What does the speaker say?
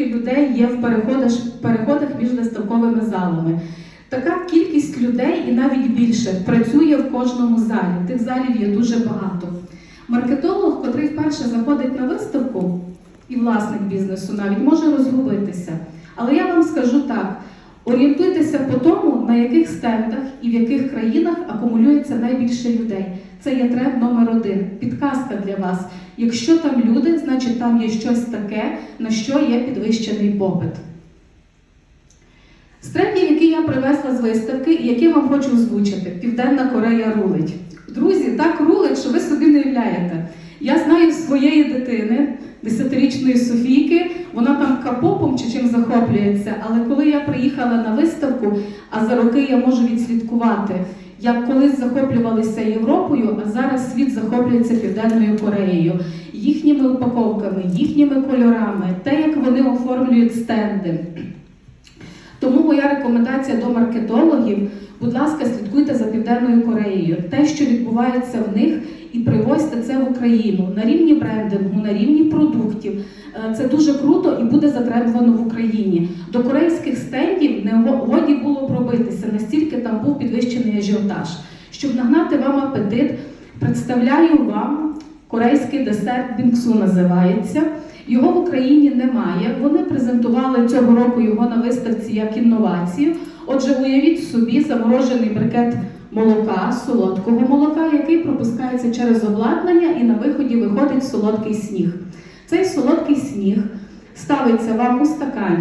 скільки людей є в переходах, переходах між виставковими залами. Така кількість людей і навіть більше працює в кожному залі. Тих залів є дуже багато. Маркетолог, котрий вперше заходить на виставку, і власник бізнесу навіть може розгубитися. Але я вам скажу так: орієнтуйтеся по тому, на яких стендах і в яких країнах акумулюється найбільше людей. Це є тренд номер один. Підказка для вас. Якщо там люди, значить там є щось таке, на що є підвищений попит. З трендів, які я привезла з виставки, і які вам хочу озвучити, Південна Корея рулить. Друзі, так рулить, що ви собі не уявляєте. Я знаю своєї дитини, вона чи чим захоплюється. Але коли я приїхала на виставку, а за роки я можу відслідкувати, як колись захоплювалися Європою, а зараз світ захоплюється Південною Кореєю, їхніми упаковками, їхніми кольорами, те, як вони оформлюють стенди. Тому моя рекомендація до маркетологів, будь ласка, слідкуйте за Південною Кореєю, те, що відбувається в них, привозьте це в Україну на рівні брендингу, на рівні продуктів. Е, Це дуже круто і буде затребувано в Україні. До корейських стендів не годі було пробитися, настільки там був підвищений ажіотаж. Щоб нагнати вам апетит, представляю вам корейський десерт бінгсу називається. Його в Україні немає. Вони презентували цього року його на виставці як інновацію. Отже, уявіть собі заморожений брикет молока, солодкого молока, який пропускається через обладнання, і на виході виходить солодкий сніг. Цей солодкий сніг ставиться вам у стаканчик.